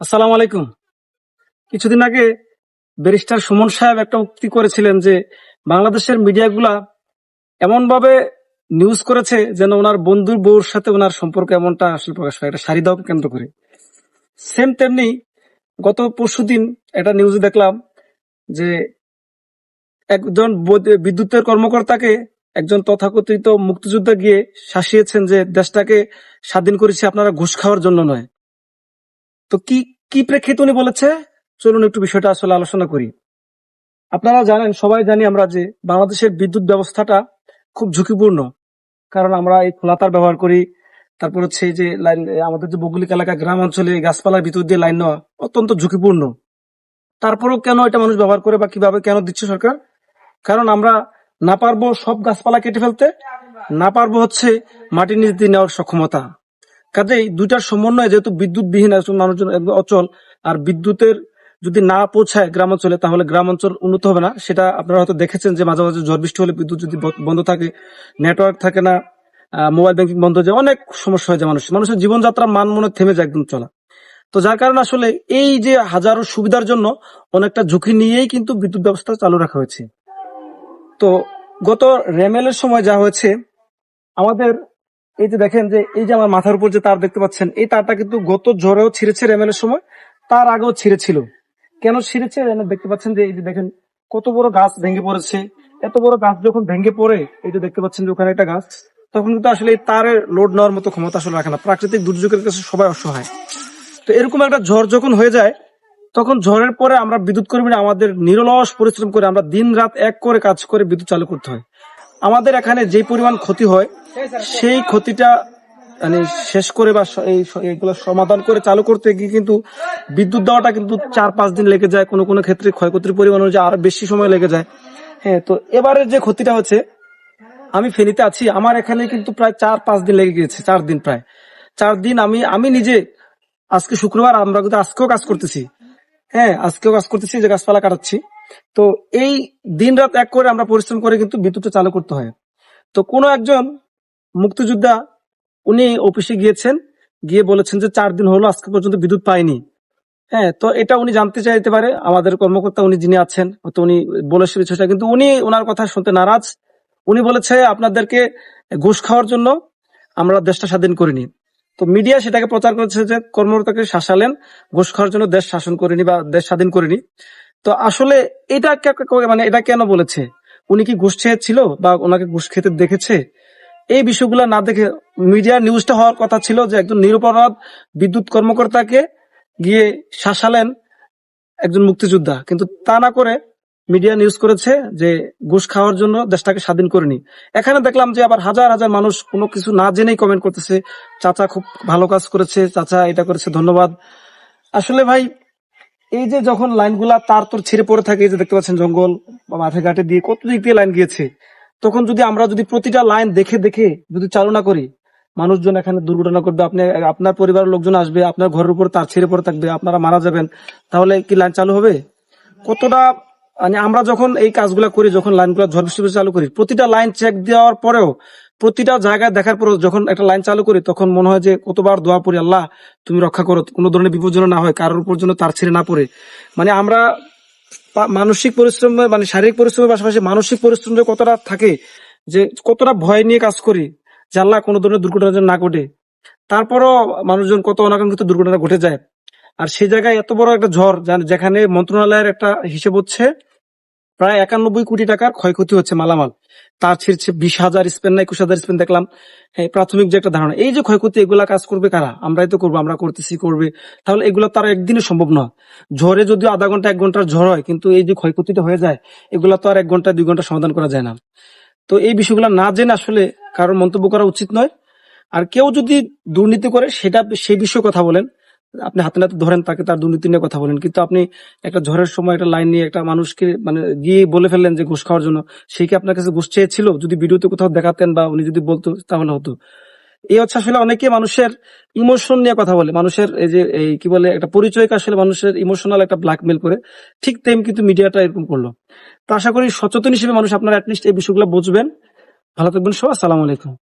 আসসালামু আলাইকুম। কিছুদিন আগে ব্যারিস্টার সুমন সাহেব একটা উক্তি করেছিলেন যে বাংলাদেশের মিডিয়াগুলা এমনভাবে নিউজ করেছে যেন ওনার বন্ধুর বউর সাথে ওনার সম্পর্ক এমনটা আসলে প্রকাশ পায়। এটা শাড়ি দাওকে কেন্দ্র করে। সেম তেমনি গত পরশুদিন একটা নিউজে দেখলাম যে একজন বিদ্যুতের কর্মকর্তাকে একজন তথাকথিত মুক্তিযোদ্ধা গিয়ে শাসিয়েছেন যে দেশটাকে স্বাধীন করেছে আপনারা ঘুষ খাওয়ার জন্য নয়। তো কি কি প্রেক্ষিতে উনি বলেছে? চলুন একটু বিষয়টা আসলে আলোচনা করি। আপনারা জানেন, সবাই জানি আমরা যে বাংলাদেশের বিদ্যুৎ ব্যবস্থাটা খুব ঝুঁকিপূর্ণ। কারণ আমরা এই খোলা তার ব্যবহার করি, তারপর হচ্ছে যে লাইন আমাদের যে ভৌগোলিক এলাকা, গ্রাম অঞ্চলে গাছপালার ভিতর দিয়ে লাইন নেওয়া অত্যন্ত ঝুঁকিপূর্ণ। তারপরেও কেন এটা মানুষ ব্যবহার করে বা কীভাবে কেন দিচ্ছে সরকার? কারণ আমরা না পারব সব গাছপালা কেটে ফেলতে, না পারব হচ্ছে মাটির নিচ দিয়ে নেওয়ার সক্ষমতা। কাজেই দুইটার সমন্বয়ে যেহেতু বিদ্যুৎ বিহীন মানুষজন অচল, আর বিদ্যুতের যদি না পৌঁছায় গ্রাম অঞ্চলে তাহলে গ্রাম অঞ্চল উন্নত হবে না। সেটা আপনারা হয়তো দেখেছেন যে মাঝে মাঝে ঝড় বৃষ্টি হলে বিদ্যুৎ যদি বন্ধ থাকে নেটওয়ার্ক থাকে না মোবাইল ব্যাংকিং বন্ধ হয়ে যায়, অনেক সমস্যা হয়ে যায় মানুষ মানুষের জীবনযাত্রার মান মনে থেমে যায় একদম চলা। তো যার কারণে আসলে এই যে হাজারো সুবিধার জন্য অনেকটা ঝুঁকি নিয়েই কিন্তু বিদ্যুৎ ব্যবস্থা চালু রাখা হয়েছে। তো গত রেমেলের সময় যা হয়েছে, আমাদের এই যে দেখেন যে, এই যে আমার মাথার উপর যে তার দেখতে পাচ্ছেন, এই তারটা কিন্তু গত ঝড়েও ছিঁড়েছে রেমেলের সময়, তার আগেও ছিঁড়েছিল। কেন ছিঁড়েছে? দেখতে পাচ্ছেন যে, এই যে দেখেন, কত বড় গাছ ভেঙে পড়েছে। এত বড় গাছ যখন ভেঙে পড়ে, এই যে দেখতে পাচ্ছেন যে, ওখানে একটা গাছ, তখন কিন্তু আসলে এই তারের লোড নেওয়ার মতো ক্ষমতা আসলে রাখে না। প্রাকৃতিক দুর্যোগের কাছে সবাই অসহায়। তো এরকম একটা ঝড় যখন হয়ে যায়, তখন ঝড়ের পরে আমরা বিদ্যুৎ কর্মীরা আমাদের নিরলস পরিশ্রম করে আমরা দিন রাত এক করে কাজ করে বিদ্যুৎ চালু করতে হয়। আমাদের এখানে যে পরিমাণ ক্ষতি হয় সেই ক্ষতিটা মানে শেষ করে বা এই এইগুলো সমাধান করে চালু করতে গিয়ে কিন্তু বিদ্যুৎ দেওয়াটা কিন্তু চার, পাঁচ দিন লেগে যায়, কোনো কোনো ক্ষেত্রে ক্ষয়ক্ষতির পরিমাণ অনুযায়ী আরও বেশি সময় লেগে যায়। হ্যাঁ তো এবারের যে ক্ষতিটা হচ্ছে, আমি ফেনীতে আছি, আমার এখানে কিন্তু প্রায় চার, পাঁচ দিন লেগে গিয়েছে, চার দিন প্রায়। চার দিন আমি আমি নিজে, আজকে শুক্রবার আমরা কিন্তু আজকেও কাজ করতেছি। হ্যাঁ আজকেও কাজ করতেছি, যে গাছপালা কাটাচ্ছি। তো এই দিন রাত এক করে আমরা পরিশ্রম করে কিন্তু বিদ্যুৎটা চালু করতে হয়। তো কোনো একজন মুক্তিযোদ্ধা উনি অফিসে গিয়েছেন, গিয়ে বলেছেন যে চার দিন হলো, আজকে পর্যন্ত বিদ্যুৎ পায়নি। হ্যাঁ তো এটা উনি জানতে চাইতে পারে, আমাদের কর্মকর্তা উনি যিনি আছেন তো উনি বলেছে বিষয়টা কিন্তু উনি ওনার কথা শুনতে নারাজ। উনি বলেছে, আপনাদেরকে ঘুষ খাওয়ার জন্য আমরা দেশটা স্বাধীন করিনি। তো মিডিয়া সেটাকে প্রচার করেছে যে কর্মকর্তাকে শাসালেন, ঘুষ খাওয়ার জন্য দেশ শাসন করিনি বা দেশ স্বাধীন করিনি। তো আসলে এটা মানে এটা কেন বলেছে? উনি কি ঘুষ খেয়েছিল বা ওনাকে ঘুষ খেতে দেখেছে? এই বিষয়গুলো না দেখে মিডিয়া নিউজটা হওয়ার কথা ছিল যে একজন নিরপরাধ বিদ্যুৎ কর্মকর্তাকে গিয়ে শাসালেন একজন মুক্তিযোদ্ধা। কিন্তু তা না করে মিডিয়া নিউজ করেছে যে ঘুষ খাওয়ার জন্য দেশটাকে স্বাধীন করেনি। এখানে দেখলাম যে আবার হাজার হাজার মানুষ কোনো কিছু না জেনেই কমেন্ট করতেছে। চাচা খুব ভালো কাজ করেছে, চাচা এটা করেছে, ধন্যবাদ। আসলে ভাই, এই যে যখন লাইনগুলা তার তোর ছিঁড়ে পড়ে থাকে যে দেখতে পাচ্ছেন জঙ্গল বা মাঠে ঘাটে দিয়ে কত দিক দিয়ে লাইন গিয়েছে তখন যদি আমরা যদি প্রতিটা লাইন দেখে দেখে যদি চালু না করি, মানুষজন এখানে দুর্ঘটনা করবে, আপনি, আপনার পরিবারের লোকজন আসবে, আপনার ঘরের উপর তার ছেড়ে পড়ে থাকবে, আপনারা মারা যাবেন, তাহলে কি লাইন চালু হবে? কতটা মানে আমরা যখন এই কাজগুলা করি, যখন লাইনগুলো ঝড় বৃষ্টি চালু করি, প্রতিটা লাইন চেক দেওয়ার পরেও, প্রতিটা জায়গায় দেখার পরেও যখন একটা লাইন চালু করি, তখন মনে হয় যে কতবার দোয়া পড়ি, আল্লাহ, তুমি রক্ষা করো, কোনো ধরনের বিপদ না হয়, কারোর উপর যেন তার ছেড়ে না পড়ে। মানে আমরা মানসিক পরিশ্রম মানে শারীরিক পরিশ্রমের পাশাপাশি মানসিক পরিশ্রম যে কতটা থাকে যে, কতটা ভয় নিয়ে কাজ করি আল্লাহ কোনো ধরনের দুর্ঘটনা যেন না ঘটে। তারপরও মানুষজন কত অনাকাঙ্ক্ষিত দুর্ঘটনা ঘটে যায়। আর সেই জায়গায় এত বড় একটা ঝড় যেখানে মন্ত্রণালয়ের একটা হিসেব হচ্ছে, প্রায় একানব্বই কোটি টাকার ক্ষয়ক্ষতি হচ্ছে মালামাল। তার ছিঁড়ছে বিশ হাজার স্পেন না একুশ হাজার স্পেন দেখলাম। হ্যাঁ, প্রাথমিক যে একটা ধারণা এই যে ক্ষয়ক্ষতি এগুলা কাজ করবে কারা? আমরাই তো করব আমরা করতেছি করবে। তাহলে এগুলো তার একদিনে সম্ভব নয়। ঝড়ে যদিও আধা ঘণ্টা এক ঘণ্টার ঝড় হয় কিন্তু এই যে ক্ষয়ক্ষতিটা হয়ে যায় এগুলা তো আর এক ঘণ্টা দুই ঘণ্টা সমাধান করা যায় না। তো এই বিষয়গুলো না জেনে আসলে কারোর মন্তব্য করা উচিত নয়। আর কেউ যদি দুর্নীতি করে সেটা সেই বিষয়ে কথা বলেন। আপনি হাতে নাতে ধরেন, তাকে তার দুর্নীতি নিয়ে কথা বলেন। কিন্তু আপনি একটা ঝড়ের সময় একটা লাইন নিয়ে একটা মানুষকে মানে গিয়ে বলে ফেললেন যে ঘুষ খাওয়ার জন্য সেই কি আপনার কাছে ঘুষ চেয়েছিল? যদি ভিডিওতে কোথাও দেখাতেন বা উনি যদি বলতো, তাহলে হতো। এই হচ্ছে আসলে অনেকে মানুষের ইমোশন নিয়ে কথা বলে। মানুষের এই যে এই কি বলে, একটা পরিচয়কে আসলে মানুষের ইমোশনাল একটা ব্ল্যাকমেল করে, ঠিক তেম কিন্তু মিডিয়াটা এরকম করল। তো আশা করি সচেতন হিসেবে মানুষ আপনারা অ্যাটলিস্ট এই বিষয়গুলো বুঝবেন। ভালো থাকবেন সব আসসালামু আলাইকুম।